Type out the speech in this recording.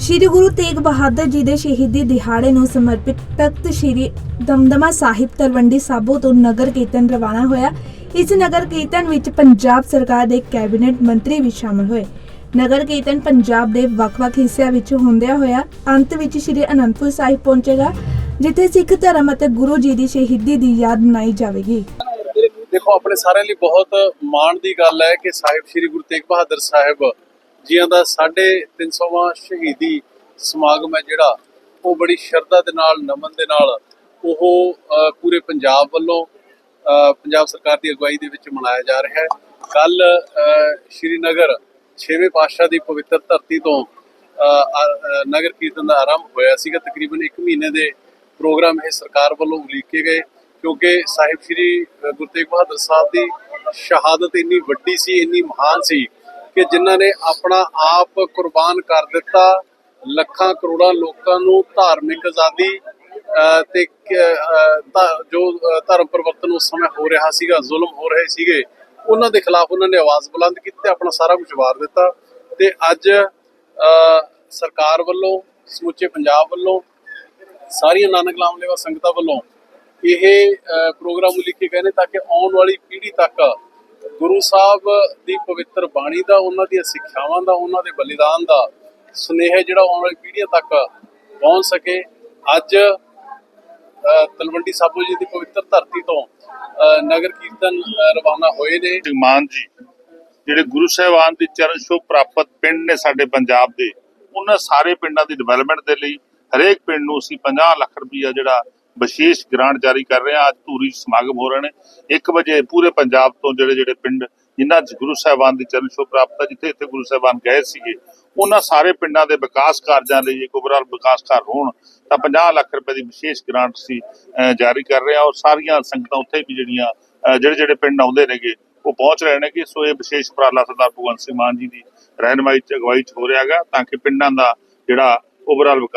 ਸ਼੍ਰੀ ਗੁਰੂ ਤੇਗ ਬਹਾਦਰ ਜੀ ਦੇ ਸ਼ਹੀਦੀ ਦਿਹਾੜੇ ਨੂੰ ਸਮਰਪਿਤ ਤਖਤ ਸ਼੍ਰੀ ਦਮਦਮਾ ਸਾਹਿਬ ਤਲਵੰਡੀ ਸਾਬੋ ਤੋਂ ਨਗਰ ਕੀਰਤਨ ਰਵਾਨਾ ਹੋਇਆ। ਇਸ ਨਗਰ ਕੀਰਤਨ ਵਿੱਚ ਪੰਜਾਬ ਸਰਕਾਰ ਦੇ ਕੈਬਨਿਟ ਮੰਤਰੀ ਵੀ ਸ਼ਾਮਲ ਹੋਏ। ਨਗਰ ਕੀਰਤਨ ਪੰਜਾਬ ਦੇ ਵੱਖ-ਵੱਖ ਹਿੱਸਿਆਂ ਵਿੱਚ ਹੁੰਦਿਆਂ ਹੋਇਆ। ਅੰਤ ਵਿੱਚ ਸ਼੍ਰੀ ਅਨੰਦਪੁਰ ਸਾਹਿਬ ਪਹੁੰਚੇਗਾ, ਜਿੱਥੇ ਸਿੱਖ ਧਰਮ ਅਤੇ ਗੁਰੂ ਜੀ ਦੀ ਸ਼ਹੀਦੀ ਦੀ ਯਾਦ ਮਨਾਈ ਜਾਵੇਗੀ। ਦੇਖੋ, ਆਪਣੇ ਸਾਰਿਆਂ ਲਈ ਬਹੁਤ ਮਾਣ ਦੀ ਗੱਲ ਹੈ ਕਿ ਸਾਹਿਬ ਸ੍ਰੀ ਗੁਰੂ ਤੇਗ ਬਹਾਦਰ ਸਾਹਿਬ ਜੀਆਂ ਦਾ 350ਵਾਂ ਸ਼ਹੀਦੀ ਸਮਾਗਮ ਹੈ ਜਿਹੜਾ, ਉਹ ਬੜੀ ਸ਼ਰਧਾ ਦੇ ਨਾਲ, ਨਮਨ ਦੇ ਨਾਲ ਉਹ ਪੂਰੇ ਪੰਜਾਬ ਵੱਲੋਂ ਪੰਜਾਬ ਸਰਕਾਰ ਦੀ ਅਗਵਾਈ ਦੇ ਵਿੱਚ ਮਨਾਇਆ ਜਾ ਰਿਹਾ ਹੈ। ਕੱਲ ਸ਼੍ਰੀਨਗਰ ਛੇਵੇਂ ਪਾਤਸ਼ਾਹ ਦੀ ਪਵਿੱਤਰ ਧਰਤੀ ਤੋਂ ਨਗਰ ਕੀਰਤਨ ਦਾ ਆਰੰਭ ਹੋਇਆ ਸੀਗਾ। ਤਕਰੀਬਨ 1 ਮਹੀਨੇ ਦੇ ਪ੍ਰੋਗਰਾਮ ਇਹ ਸਰਕਾਰ ਵੱਲੋਂ ਉਲੀਕੇ ਗਏ, ਕਿਉਂਕਿ ਸਾਹਿਬ ਸ੍ਰੀ ਗੁਰੂ ਤੇਗ ਬਹਾਦਰ ਸਾਹਿਬ ਦੀ ਸ਼ਹਾਦਤ ਇੰਨੀ ਵੱਡੀ ਸੀ, ਇੰਨੀ ਮਹਾਨ ਸੀ ਕਿ ਜਿਨ੍ਹਾਂ ਨੇ ਆਪਣਾ ਆਪ ਕੁਰਬਾਨ ਕਰ ਦਿੱਤਾ ਲੱਖਾਂ ਕਰੋੜਾਂ ਲੋਕਾਂ ਨੂੰ ਧਾਰਮਿਕ ਆਜ਼ਾਦੀ ਅ, ਤੇ ਜੋ ਧਰਮ ਪਰਿਵਰਤਨ ਉਸ ਸਮੇਂ ਹੋ ਰਿਹਾ ਸੀਗਾ ਜ਼ੁਲਮ ਹੋ ਰਹੇ ਸੀਗੇ ਉਹਨਾਂ ਦੇ ਖਿਲਾਫ ਉਹਨਾਂ ਨੇ ਆਵਾਜ਼ ਬੁਲੰਦ ਕੀਤੀ ਤੇ ਆਪਣਾ ਸਾਰਾ ਕੁਝ ਵਾਰ ਦਿੱਤਾ ਤੇ ਅੱਜ ਸਰਕਾਰ ਵੱਲੋਂ ਸਮੁੱਚੇ ਪੰਜਾਬ ਵੱਲੋਂ ਸਾਰੀਆਂ ਨਾਨਕ ਲਾਮ ਸੰਗਤਾਂ ਵੱਲੋਂ ਇਹ ਪ੍ਰੋਗਰਾਮ ਉਲੀਕੇ ਗਏ ਨੇ ਤਾਂ ਕਿ ਆਉਣ ਵਾਲੀ ਪੀੜ੍ਹੀ ਤੱਕ ਗੁਰੂ ਸਾਹਿਬ ਦੀ ਪਵਿੱਤਰ ਬਾਣੀ ਦਾ, ਉਹਨਾਂ ਦੀਆਂ ਸਿੱਖਿਆਵਾਂ ਦਾ, ਉਹਨਾਂ ਦੇ ਬਲੀਦਾਨ ਦਾ ਸੁਨੇਹਾ ਜਿਹੜਾ ਆਉਣ ਵਾਲੀ ਪੀੜ੍ਹੀਆਂ ਤੱਕ ਪਹੁੰਚ ਸਕੇ। ਅੱਜ ਤਲਵੰਡੀ ਸਾਬੋ ਜੀ ਦੀ ਪਵਿੱਤਰ ਧਰਤੀ ਤੋਂ ਨਗਰ ਕੀਰਤਨ ਰਵਾਨਾ ਹੋਏ ਨੇ। ਸਿੰਘ ਮਾਨ ਜੀ, ਜਿਹੜੇ ਗੁਰੂ ਸਾਹਿਬਾਨ ਦੀ ਚਰਨ ਛੋਹ ਪ੍ਰਾਪਤ ਪਿੰਡ ਨੇ ਸਾਡੇ ਪੰਜਾਬ ਦੇ, ਉਹਨਾਂ ਸਾਰੇ ਪਿੰਡਾਂ ਦੀ ਡਿਵੈਲਪਮੈਂਟ ਦੇ ਲਈ ਹਰੇਕ ਪਿੰਡ ਨੂੰ ਅਸੀਂ 50 ਲੱਖ ਰੁਪਈਆ ਜਿਹੜਾ ਵਿਸ਼ੇਸ਼ ਗ੍ਰਾਂਟ ਜਾਰੀ ਕਰ ਰਹੇ ਹਾਂ ਅੱਜ ਧੂਰੀ ਸਮਾਗਮ ਹੋ ਰਹੇ ਨੇ। 1 ਵਜੇ ਪੂਰੇ ਪੰਜਾਬ ਤੋਂ ਜਿਹੜੇ ਜਿਹੜੇ ਪਿੰਡ ਜਿਨ੍ਹਾਂ 'ਚ ਗੁਰੂ ਸਾਹਿਬਾਨ ਦੀ ਚਰਨ ਛੋਹ ਪ੍ਰਾਪਤ ਹੈ, ਜਿੱਥੇ ਇੱਥੇ ਗੁਰੂ ਸਾਹਿਬਾਨ ਗਏ ਸੀਗੇ, ਉਹਨਾਂ ਸਾਰੇ ਪਿੰਡਾਂ ਦੇ ਵਿਕਾਸ ਕਾਰਜਾਂ ਲਈ ਇੱਕ ਓਵਰਆਲ ਵਿਕਾਸ ਕਾਰਜ ਹੋਣ, ਤਾਂ 50 ਲੱਖ ਰੁਪਏ ਦੀ ਵਿਸ਼ੇਸ਼ ਗ੍ਰਾਂਟ ਸੀ ਜਾਰੀ ਕਰ ਰਹੇ ਹਾਂ ਔਰ ਸਾਰੀਆਂ ਸੰਗਤਾਂ ਉੱਥੇ ਵੀ ਜਿਹੜੀਆਂ ਜਿਹੜੇ ਜਿਹੜੇ ਪਿੰਡ ਆਉਂਦੇ ਨੇਗੇ, ਉਹ ਪਹੁੰਚ ਰਹੇ ਨੇ ਕਿ ਸੋ ਇਹ ਵਿਸ਼ੇਸ਼ ਉਪਰਾਲਾ ਸਰਦਾਰ ਭਗਵੰਤ ਸਿੰਘ ਮਾਨ ਜੀ ਦੀ ਰਹਿਨਮਾਈ ਚ ਅਗਵਾਈ ਚ ਹੋ ਰਿਹਾ ਹੈਗਾ, ਤਾਂ ਕਿ ਪਿੰਡਾਂ ਦਾ ਜਿਹੜਾ ਓਵਰਆਲ ਵਿਕਾਸ